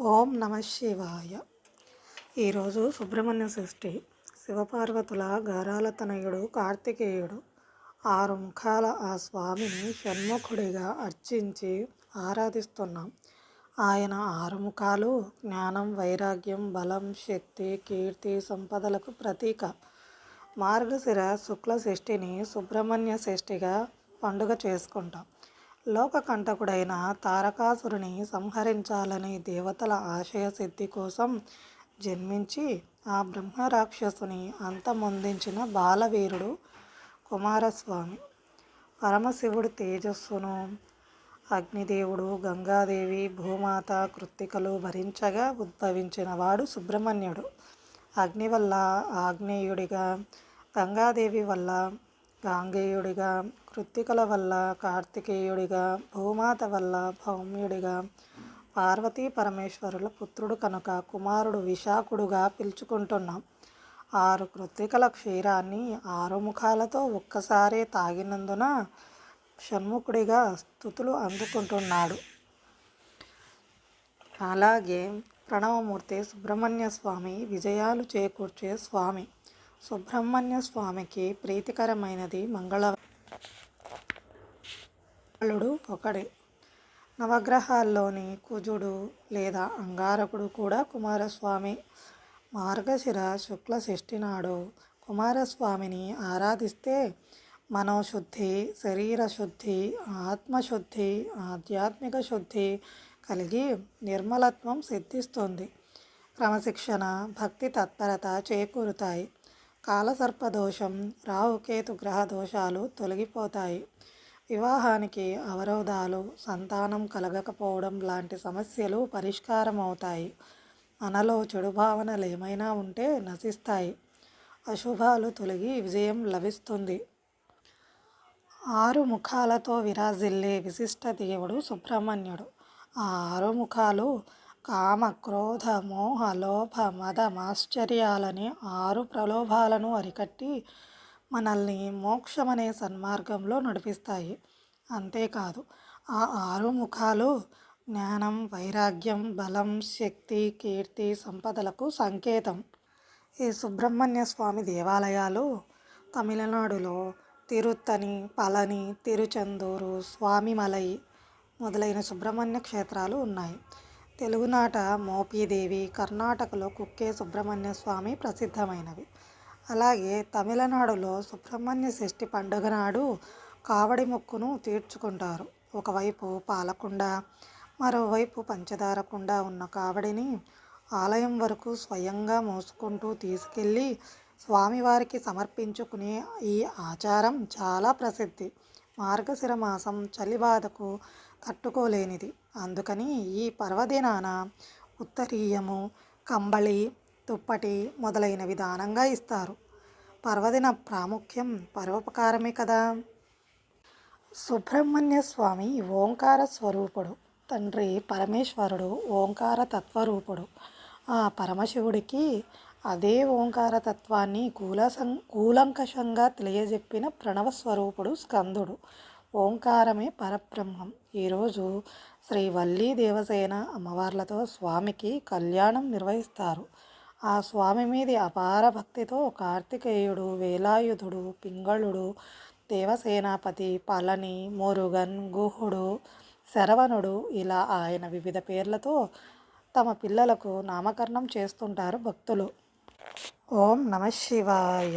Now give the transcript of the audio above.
ఓం నమ శివాయ. ఈరోజు సుబ్రహ్మణ్య సృష్టి శివపార్వతుల గారాల తనయుడు కార్తికేయుడు ఆరు ముఖాల ఆ స్వామిని షణ్ముఖుడిగా అర్చించి ఆరాధిస్తున్నాం. ఆయన ఆరు ముఖాలు జ్ఞానం వైరాగ్యం బలం శక్తి కీర్తి సంపదలకు ప్రతీక. మార్గశిర శుక్ల షష్ఠిని సుబ్రహ్మణ్య షష్ఠిగా పండుగ చేసుకుంటాం. లోకకంటకుడైన తారకాసురుని సంహరించాలని దేవతల ఆశయ సిద్ధి కోసం జన్మించి ఆ బ్రహ్మ రాక్షసుని అంతమొందించిన బాలవీరుడు కుమారస్వామి. పరమశివుడు తేజస్సును అగ్నిదేవుడు గంగాదేవి భూమాత కృత్తికలు భరించగా ఉద్భవించిన వాడు సుబ్రహ్మణ్యుడు. అగ్ని వల్ల ఆగ్నేయుడిగా గంగాదేవి వల్ల గాంగేయుడిగా కృత్తికల వల్ల కార్తికేయుడిగా భూమాత వల్ల భౌమ్యుడిగా పార్వతీ పరమేశ్వరుల పుత్రుడు కనుక కుమారుడు విశాఖుడుగా పిలుచుకుంటున్నాం. ఆరు కృత్తికల క్షీరాన్ని ఆరు ముఖాలతో ఒక్కసారే తాగినందున షణ్ముఖుడిగా స్థుతులు అందుకుంటున్నాడు. అలాగే ప్రణవమూర్తి సుబ్రహ్మణ్య స్వామి విజయాలు చేకూర్చే స్వామి. సుబ్రహ్మణ్య స్వామికి ప్రీతికరమైనది మంగళ ఒకడే. నవగ్రహాల్లోని కుజుడు లేదా అంగారకుడు కూడా కుమారస్వామి. మార్గశిర శుక్ల షష్ఠి నాడు కుమారస్వామిని ఆరాధిస్తే మనోశుద్ధి శరీర శుద్ధి ఆత్మశుద్ధి ఆధ్యాత్మిక శుద్ధి కలిగి నిర్మలత్వం సిద్ధిస్తుంది. క్రమశిక్షణ భక్తి తత్పరత చేకూరుతాయి. కాలసర్పదోషం రాహుకేతు గ్రహ దోషాలు తొలగిపోతాయి. వివాహానికి అవరోధాలు సంతానం కలగకపోవడం లాంటి సమస్యలు పరిష్కారం అవుతాయి మనలో చెడు భావనలు ఏమైనా ఉంటే నశిస్తాయి. అశుభాలు తొలగి విజయం లభిస్తుంది. ఆరు ముఖాలతో విరాజిల్లే విశిష్ట దేవుడు సుబ్రహ్మణ్యుడు. ఆ ఆరు ముఖాలు కామ క్రోధ మోహ లోభ మద ఆరు ప్రలోభాలను అరికట్టి మనల్ని మోక్షమనే సన్మార్గంలో నడిపిస్తాయి. అంతేకాదు ఆ ఆరు ముఖాలు జ్ఞానం వైరాగ్యం బలం శక్తి కీర్తి సంపదలకు సంకేతం. ఈ సుబ్రహ్మణ్య స్వామి దేవాలయాలు తమిళనాడులో తిరుత్తని పళని తిరుచెందూరు స్వామిమలై మొదలైన సుబ్రహ్మణ్య క్షేత్రాలు ఉన్నాయి. తెలుగునాట మోపిదేవి కర్ణాటకలో కుక్కే సుబ్రహ్మణ్య స్వామి ప్రసిద్ధమైనవి. అలాగే తమిళనాడులో సుబ్రహ్మణ్య షష్ఠి పండుగ నాడు కావడి ముక్కును తీర్చుకుంటారు. ఒకవైపు పాలకుండ మరోవైపు పంచదార కుండ ఉన్న కావడిని ఆలయం వరకు స్వయంగా మోసుకుంటూ తీసుకెళ్ళి స్వామివారికి సమర్పించుకునే ఈ ఆచారం చాలా ప్రసిద్ధి. మార్గశిర మాసం చలిబాధకు తట్టుకోలేనిది. అందుకని ఈ పర్వదినాన ఉత్తరీయము కంబళి దుప్పటి మొదలైనవి దానంగా ఇస్తారు. పర్వదిన ప్రాముఖ్యం పరోపకారమే కదా. సుబ్రహ్మణ్య స్వామి ఓంకార స్వరూపుడు తండ్రి పరమేశ్వరుడు ఓంకార తత్వరూపుడు. ఆ పరమశివుడికి అదే ఓంకార తత్వాన్ని కూలసం కూలంకషంగా తెలియజెప్పిన ప్రణవ స్వరూపుడు స్కందుడు. ఓంకారమే పరబ్రహ్మం. ఈరోజు శ్రీ వల్లీ దేవసేన అమ్మవార్లతో స్వామికి కళ్యాణం నిర్వహిస్తారు. ఆ స్వామి మీది అపార భక్తితో కార్తికేయుడు వేలాయుధుడు పింగళుడు దేవసేనాపతి పళని మురుగన్ గుహుడు శరవణుడు ఇలా ఆయన వివిధ పేర్లతో తమ పిల్లలకు నామకరణం చేస్తుంటారు భక్తులు. ఓం నమ శివాయ